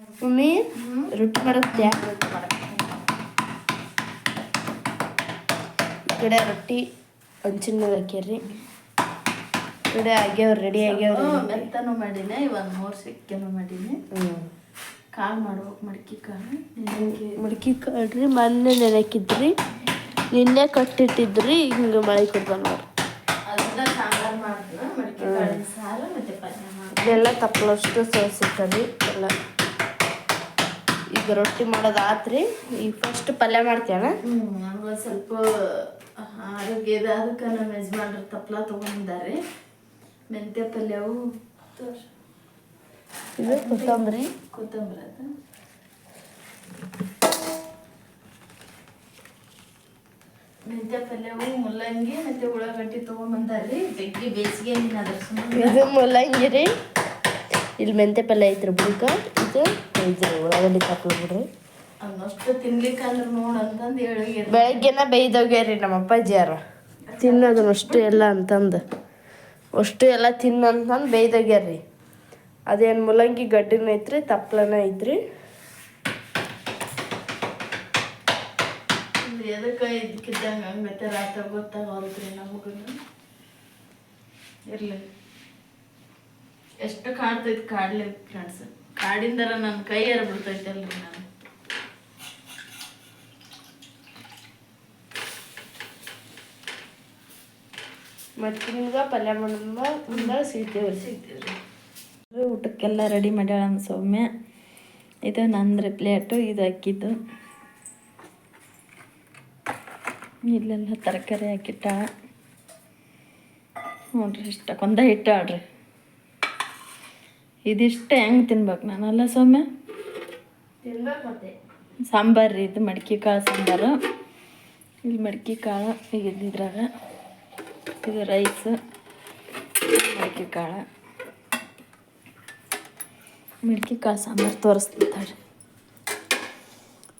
Mummy ರೊಟ್ಟಿ ಮಾಡುತ್ತ್ಯಾ ಈ ಕಡೆ ರೊಟ್ಟಿ ಹಂಚಿನ ಮೇಲೆ ಹಾಕ್ಯಾರ್ರಿ. ಈ ಕಡೆ ಆಗ್ಯಾವ ರೆಡಿ ಆಗ್ಯಾವ ಮೆತ್ತನು ಮಾಡೀನಿ ಇವಾಗ ಮೂರು ಸಿಕ್ಕೇನು ಮಾಡೀನಿ. ಕಾಳು ಮಾಡ್ಬೇಕು ಮಡಿಕೆ ಕಾಳು ಮಡ್ಕಿ ಕಾಳ್ರಿ ಮೊನ್ನೆ ನೆನಕಿದ್ರಿ ನಿನ್ನೆ ಕಟ್ಟಿಟ್ಟಿದ್ರಿ ಹಿಂಗೆ ಮಳೆ ಕೊಡ್ಬಾರ ಮಾಡಿದ್ರು ಇದೆಲ್ಲ ತಪ್ಪಲಷ್ಟು ಸೋಸಿಟ್ಟರಿ ಎಲ್ಲ. ರೊಟ್ಟಿ ಮಾಡೋದು ಆತ್ರಿ ಈಗ ಫಸ್ಟ್ ಪಲ್ಯ ಮಾಡ್ತೇವೆ ಹ್ಞೂ ಸ್ವಲ್ಪ ಆರೋಗ್ಯದ ಅದಕ್ಕೆ ನಮ್ಮ ಯಜಮಾನ್ರು ತಪ್ಪಲ ತೊಗೊಂಡಿದ್ದಾರೆ. ಮೆಂತ್ಯ ಪಲ್ಯವು. ಇದು ಕೊತ್ತಂಬರಿ. ಕೊತ್ತಂಬರಿ ಅದು. ಮೆಂತ್ಯ ಪಲ್ಯವು ಮುಲ್ಲಂಗಿ ಮತ್ತೆ ಉಳ್ಳಾಗಡ್ಡಿ ತೊಗೊಂಡ್ಬಂದಾರ್ರಿ ಬೆಗ್ಗಿ ಬೇಸಿಗೆ ಅದ್ರ ಸುಮ್ಮನೆ ಇದು ಮುಲ್ಲಂಗಿ ರೀ. ಇಲ್ಲಿ ಮೆಂತೆ ಪಲ್ಯ ಐತ್ರಿ ಬುಡಕ ಇದು ಇದು ಉಳ್ಳಾಗಡ್ಡಿ ತಪ್ಪಲ ಬಿಡ್ರಿ. ಅದನ್ನಷ್ಟು ತಿನ್ಲಿಕ್ಕೆ ಅಂದ್ರೆ ನೋಡಂತಂದು ಹೇಳಿ ಬೆಳಗ್ಗೆನ ಬೈದೋಗ್ಯಾರಿ ನಮ್ಮ ಅಪ್ಪಾಜಿಯಾರ ತಿನ್ನೋದನ್ನ ಅಷ್ಟು ಎಲ್ಲ ಅಂತಂದು. ಅಷ್ಟು ಎಲ್ಲ ತಿನ್ನಂತಂದು ಬೈದೋಗ್ಯಾರ್ರಿ ಅದೇನು ಮೂಲಂಗಿ ಗಡ್ಡಿನ ಐತ್ರಿ ತಪ್ಪಲನ ಐತ್ರಿ. ಎದಕ್ಕೆ ಇದಕ್ಕಿದ್ದಂಗೆ ಹಂಗತ್ತೆ ರಾತ್ರಿ ಗೊತ್ತಾಗಲ್ತ್ರಿ ನಮಗೂ ಇರ್ಲಿ. ಎಷ್ಟು ಕಾಡ್ತೈತಿ ಕಾಡ್ಲಿ ಫ್ರೆಂಡ್ಸ್ ಕಾಡಿಂದರ ನನ್ನ ಕೈ ಬಿಡ್ತೈತೆ ಬಿಡ್ತೈತಲ್ರಿ ನಾನು. ಮತ್ತೆ ನಿಮ್ಗೆ ಪಲ್ಯ ಮಾಡೋದ ಮುಂದೆ ಸಿಗ್ತೇವೆ ರೀ ಊಟಕ್ಕೆಲ್ಲ ರೆಡಿ ಮಾಡ್ಯಾಳ ಸೌಮ್ಯ. ಇದು ನಂದ್ರೆ ಪ್ಲೇಟು ಇದು ಹಾಕಿದ್ದು ಇಲ್ಲೆಲ್ಲ ತರಕಾರಿ ಹಾಕಿಟ್ಟಾಳ. ನೋಡ್ರಿ ಇಷ್ಟಕ್ಕೊಂದ ಇಟ್ಟಾಳ್ರಿ ಇದಿಷ್ಟು ಹೆಂಗೆ ತಿನ್ಬೇಕು ನಾನಲ್ಲ ಸೌಮ್ಯ? ಸಾಂಬಾರ್ ಸಾಂಬಾರು ರೀ ಇದು ಮಡಿಕೆ ಕಾಳು ಸಾಂಬಾರು. ಇಲ್ಲಿ ಮಡಿಕೆ ಕಾಳು ಈಗ ಇದ್ದಿದ್ರಾಗ ಇದು ರೈಸ್ ಮಡಿಕೆ ಕಾಳು ಮಡಿಕೆ ಕಾಳು ಸಾಂಬಾರು ತೋರಿಸ್ತಿದ್ದಾಳೆ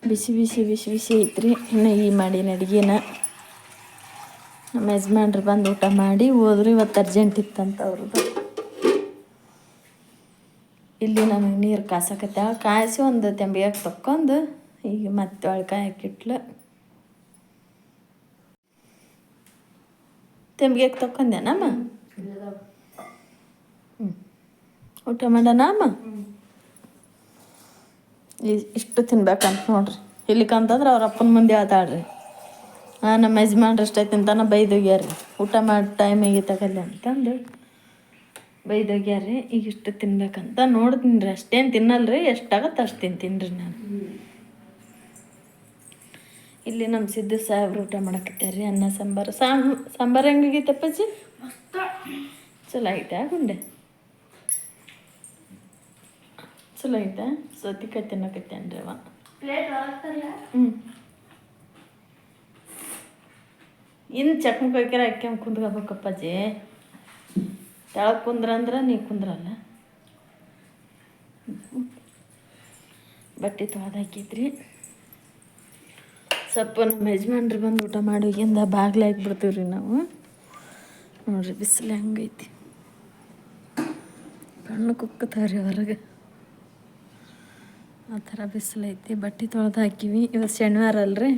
ಬಿಸಿ ಬಿಸಿ ಬಿಸಿ ಬಿಸಿ ಐತ್ರಿ. ಇನ್ನು ಈ ಮಾಡಿನ ಅಡುಗೆನ ನಮ್ಮ ಯಜಮಾನ್ರು ಬಂದು ಊಟ ಮಾಡಿ ಹೋದ್ರು. ಇವತ್ತು ಅರ್ಜೆಂಟ್ ಇತ್ತಂತ ಅವ್ರದ್ದು. ಇಲ್ಲಿ ನನಗೆ ನೀರು ಕಾಸಕತ್ತೆ ಕಾಯಿಸಿ ಒಂದು ತೆಂಬಿಯಾಗಿ ತಕ್ಕೊಂಡು ಈಗ ಮತ್ತೆ ಒಳಕಾಯಿ ಹಾಕಿಟ್ಲು. ತೆಂಬಿಯಾಗಿ ತಕ್ಕೊಂದೇನಮ್ಮ ಹ್ಞೂ ಊಟ ಮಾಡೋಣಮ್ಮ ಇಷ್ಟು ತಿನ್ಬೇಕಂತ ನೋಡ್ರಿ. ಇಲ್ಲಿಕಂತಂದ್ರೆ ಅವ್ರ ಅಪ್ಪನ ಮುಂದೆ ಆತಾಡ್ರಿ ಹಾಂ ನಮ್ಮ ಯಜಮಾನ್ರು ಅಷ್ಟೇ ತಿಂತಾನ ಬೈದೋಗ್ಯಾರ್ರಿ ಊಟ ಮಾಡಿ ಟೈಮ್ ಆಗೈತಗಲ್ಲ ಅಂತಂದು ಬೈದೋಗ್ಯಾರ್ರಿ ಈಗ ಇಷ್ಟು ತಿನ್ಬೇಕಂತ ನೋಡ್ತೀನಿ ರೀ ಅಷ್ಟೇನು ತಿನ್ನಲ್ರಿ ಎಷ್ಟಾಗತ್ತೆ ಅಷ್ಟು ತಿಂತೀನಿ ರೀ ನಾನು. ಇಲ್ಲಿ ನಮ್ಮ ಸಿದ್ದು ಸಾಹೇಬ್ರು ಊಟ ಮಾಡಕತ್ಯಾರ್ರಿ ಅನ್ನ ಸಾಂಬಾರು. ಸಾಂಬ್ ಸಾಂಬಾರು ಹೆಂಗಾಗೈತಪ್ಪಾಜಿ ಚಲೋ ಐತೆ ಗುಂಡೆ? ಚಲೋ ಐತೆ ಸೌತಿಕಾಯಿ ತಿನ್ನಕತ್ತೇನ್ರಿ ಅವ. ಪ್ಲೇಟ್ ಹೊರಗ್ತಾರಲ್ಲ ಹ್ಞೂ ಇನ್ನು ಚಕ್ಮಕ್ ಅಕ್ಕಿ ಹಾಕ್ಯಂಗೆ ಕುಂದ್ಕೋಬೇಕಪ್ಪಾಜಿ ತೆಳಗೆ ಕುಂದ್ರಂದ್ರೆ ನೀ ಕುಂದ್ರಲ್ಲ. ಬಟ್ಟೆ ತೊಳೆದು ಹಾಕಿದ್ರಿ. ಸ್ವಲ್ಪ ನಮ್ಮ ಯಜಮಾನ್ರು ಬಂದು ಊಟ ಮಾಡಿ ಹೋಗಿಂದ ಬಾಗ್ಲು ಹಾಕ್ಬಿಡ್ತೀವಿ ರೀ ನಾವು. ನೋಡ್ರಿ ಬಿಸಿಲು ಹೆಂಗೈತಿ. ಕಣ್ಣು ಕುಕ್ಕತಾವ್ರಿ ಹೊರಗೆ. ಆ ಥರ ಬಿಸಿಲೈತಿ ಬಟ್ಟೆ ತೊಳೆದು ಹಾಕಿವಿ. ಇವತ್ತು ಶನಿವಾರ ಅಲ್ರಿ.